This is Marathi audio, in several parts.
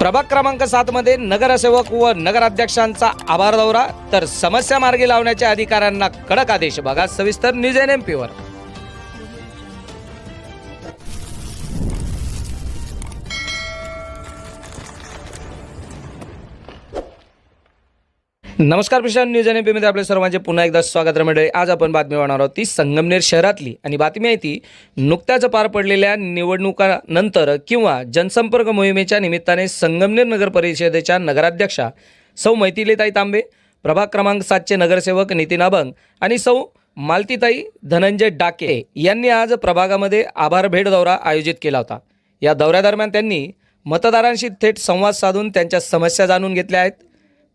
प्रभाग क्रमांक सात मध्ये नगरसेवक व नगराध्यक्षांचा आभार दौरा. तर समस्या मार्गी लावण्याच्या अधिकाऱ्यांना कडक आदेश बघा. सविस्तर न्यूज एन एम पीवर नमस्कार प्रशांत न्यूज एन पीमध्ये आपल्या सर्वांचे पुन्हा एकदा स्वागत मंडळी आज आपण बातमी होणार आहोत ती संगमनेर शहरातली. आणि बातमी आहे ती नुकत्याच पार पडलेल्या निवडणुकानंतर किंवा जनसंपर्क मोहिमेच्या निमित्ताने संगमनेर नगर परिषदेच्या नगराध्यक्षा सौ मैथिलीताई तांबे प्रभाग क्रमांक सातचे नगरसेवक नितीन अभंग आणि सौ मालतीताई धनंजय डाके यांनी आज प्रभागामध्ये आभार भेट दौरा आयोजित केला होता. या दौऱ्यादरम्यान त्यांनी मतदारांशी थेट संवाद साधून त्यांच्या समस्या जाणून घेतल्या आहेत.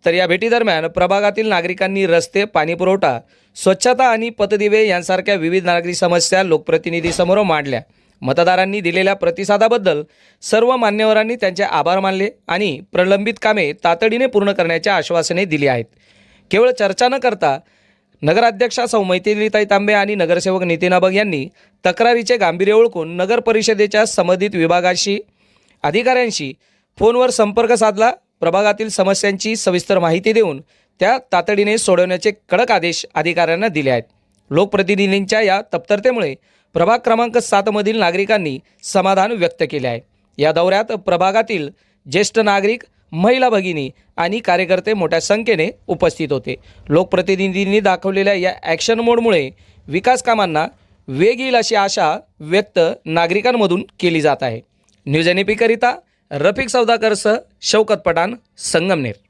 तर या भेटीदरम्यान प्रभागातील नागरिकांनी रस्ते पाणीपुरवठा स्वच्छता आणि पतदिवे यांसारख्या विविध नागरी समस्या लोकप्रतिनिधीसमोर मांडल्या. मतदारांनी दिलेल्या प्रतिसादाबद्दल सर्व मान्यवरांनी त्यांचे आभार मानले आणि प्रलंबित कामे तातडीने पूर्ण करण्याचे आश्वासने दिली आहेत. केवळ चर्चा न करता नगराध्यक्षा सौ. मैथिलीताई तांबे आणि नगरसेवक नितीन अबग यांनी तक्रारीचे गांभीर्य ओळखून नगर परिषदेच्या संबंधित विभागाशी अधिकाऱ्यांशी फोनवर संपर्क साधला प्रभागातील समस्यांची सविस्तर माहिती देऊन त्या तातडीने सोडवण्याचे कडक आदेश अधिकाऱ्यांना दिले आहेत. लोकप्रतिनिधींच्या या तप्तरतेमुळे प्रभाग क्रमांक सातमधील नागरिकांनी समाधान व्यक्त केले आहे. या दौऱ्यात प्रभागातील ज्येष्ठ नागरिक महिला भगिनी आणि कार्यकर्ते मोठ्या संख्येने उपस्थित होते. लोकप्रतिनिधींनी दाखवलेल्या या ॲक्शन मोडमुळे विकास कामांना वेग येईल अशी आशा व्यक्त नागरिकांमधून केली जात आहे. न्यूज एन रफिक सौदाकरसह शौकत पठाण संगमनेर.